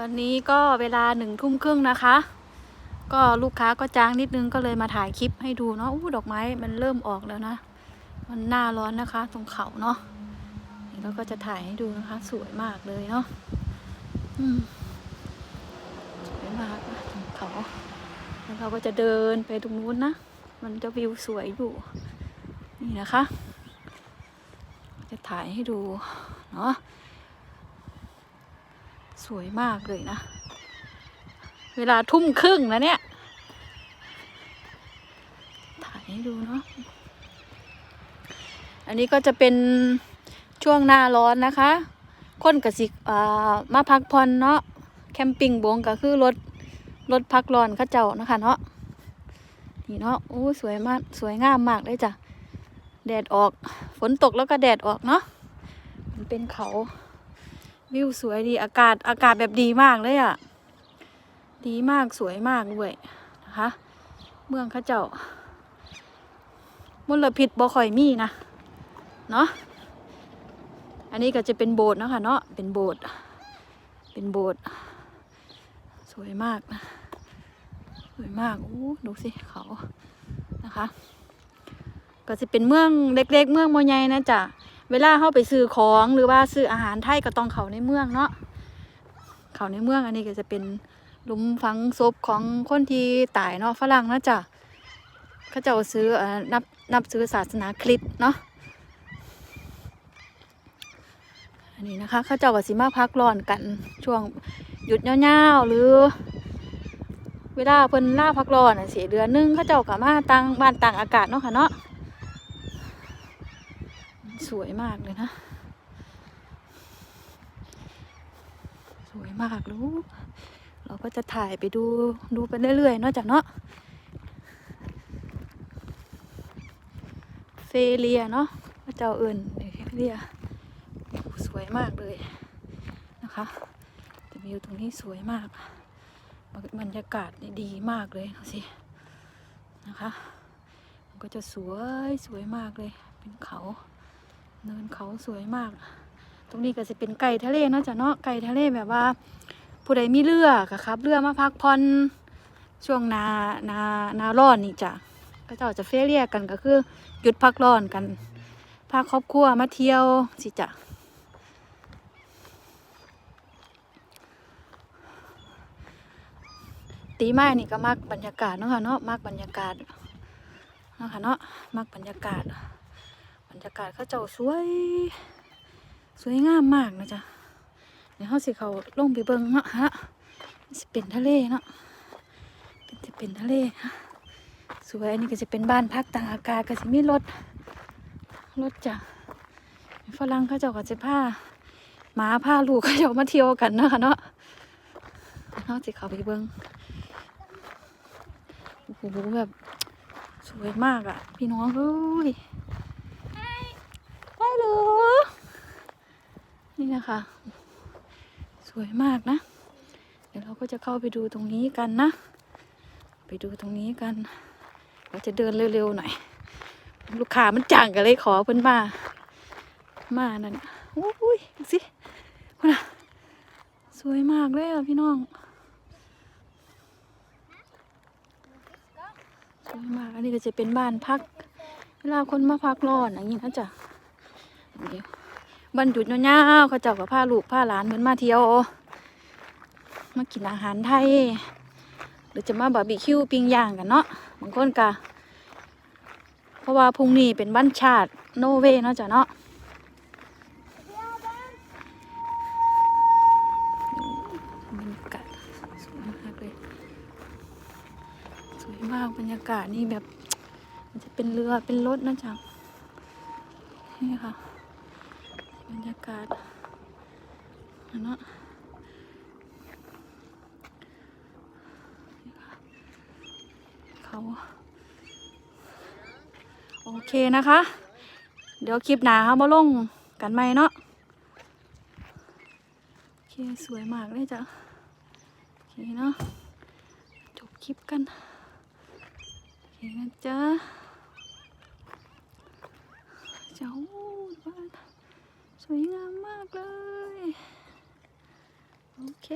ตอนนี้ก็เวลาหนึ่งทุ่มครึ่งนะคะ ก็ลูกค้าก็จ้างนิดนึงก็เลยมาถ่ายคลิปให้ดูเนาะอู้ดอกไม้มันเริ่มออกแล้วนะ มันหน้าร้อนนะคะ ตรงเขาเนาะนี่เราก็จะถ่ายให้ดูนะคะ สวยมากเลยเนาะสวยมากตรงเขาแล้วเราก็จะเดินไปตรงนู้นนะ มันจะวิวสวยอยู่ นี่นะคะ จะถ่ายให้ดูเนาะ สวยมากเลยนะ เวลาทุ่มครึ่งแล้วเนี่ย ถ่ายให้ดูเนาะ อันนี้ก็จะเป็นช่วงหน้าร้อนนะคะ คนกสิมาพักผ่อนเนาะ แคมปิ้งบงก็คือรถรถพักร้อนข้าเจ้านะคะเนาะ นี่เนาะ โอ้สวยมาก สวยงามมากเลยจ้ะ แดดออก ฝนตกแล้วก็แดดออกเนาะ มันเป็นเขา วิวสวยดีอากาศอากาศแบบดีมากเลยอะ่ะ ดีมากสวยมากด้วยนะคะ เมืองข้าเจ้ามลพิษบ่ค่อยมีนะเนาะอันนี้ก็จะเป็นโบสถ์นะคะเนาะเป็นโบสถ์เป็นโบสถ์สวยมากนะสวยมากโอ้ดูสิเขานะคะ ก็จะเป็นเมืองเล็ก ๆ เมืองโมใหญ่นะจ๊ะ เวลาเข้าไปซื้อของหรือว่าซื้ออาหารไทยก็ต้องเขาในเมืองเนาะเขาในเมืองอันนี้ก็จะเป็นหลุมฝังศพของคนที่ตายเนาะฝรั่งนะจ๊ะเขาเจะซื้อเอ่อนับนับซื้อศาสนาคริสต์เนาะอันนี้นะคะเขาเจ้าก็สิมาพักร้อนกันช่วงหยุดยาวๆหรือ เวลาเพิ่นล่าพักร้อนน่ะสิเดือนนึงเขาเจ้าก็มาต่างบ้านต่างอากาศเนาะค่ะเนาะ สวยมากเลยนะ สวยมากลูกเราก็จะถ่ายไปดูดูไปเรื่อยๆนอกจากเนาะเฟเลียเนาะพระเจ้าเอิญเฟเลียสวยมากเลยนะคะแต่วิวตรงนี้สวยมากบรรยากาศดีมากเลยดูสินะคะ มันก็จะสวยสวยมากเลยเป็นเขา เนินเขาสวยมาก ตรงนี้ก็จะเป็นไก่ทะเลเนาะจ้ะเนาะไก่ทะเลแบบว่า ผู้ใดมีเรือก็ครับ เรือมาพักผ่อนช่วงนานานาร้อนนี่จ้ะก็เจ้าจะเฟเรียกันก็คือหยุดพักร้อนกันพาครอบครัวมาเที่ยวสิจ้ะตีไม้นี่ก็มักบรรยากาศเนาะค่ะเนาะมักบรรยากาศเนาะค่ะเนาะมักบรรยากาศ บรรยากาศเขาเจ้าสวย สวยงามมากนะจ๊ะเดี๋ยวเขาสิเขาลงไปเบิ่งเนาะฮะสิเป็นทะเลเนาะเป็นสิเป็นทะเลฮะสวยอันนี้ก็จะเป็นบ้านพักต่างอากาศก็จะมีรถรถจ้ะฝรั่งเขาเจ้าก็จะพาหมาพาลูกเขาเจ้ามาเที่ยวกันนะคะเนาะเขาสิเขาไปเบิ่งโอ้โหแบบสวยมากอะพี่น้องเฮ้ย นี่นะคะ สวยมากนะ เดี๋ยวเราก็จะเข้าไปดูตรงนี้กันนะ ไปดูตรงนี้กัน เราจะเดินเร็วๆหน่อย ลูกค้ามันจังกันเลยขอเพิ่นมา มานั่นโอ้ยสิคุณอะสวยมากเลยอะพี่น้อง สวยมาก อันนี้ก็จะเป็นบ้านพัก เวลาคนมาพักร้อนอย่างนี้นะจ๊ะ เดี๋ยววันหยุดยาวๆเขาเจ้าก็พาลูกพาหลานเหมือนมาเที่ยว มากินอาหารไทย หรือจะมาบาร์บีคิวปิ้งย่างกันเนาะบางคนกะเพราะว่าพรุ่งนี้เป็นวันชาติโนเวเนาะจ้ะเนาะบรรยากาศสวยมากเลยสวยมากบรรยากาศนี่แบบ มันจะเป็นเรือเป็นรถนะจ๊ะนี่ค่ะ บรรยากาศอันเนาะเขาโอเคนะคะ เดี๋ยวคลิปหนาเขามาลงกันไหมเนาะโอเคสวยมากเลยจ้ะโอเคเนาะจบคลิปกันโอเคนะจ๊ะเจ้าบ้าน วยงามมากเลย โอเค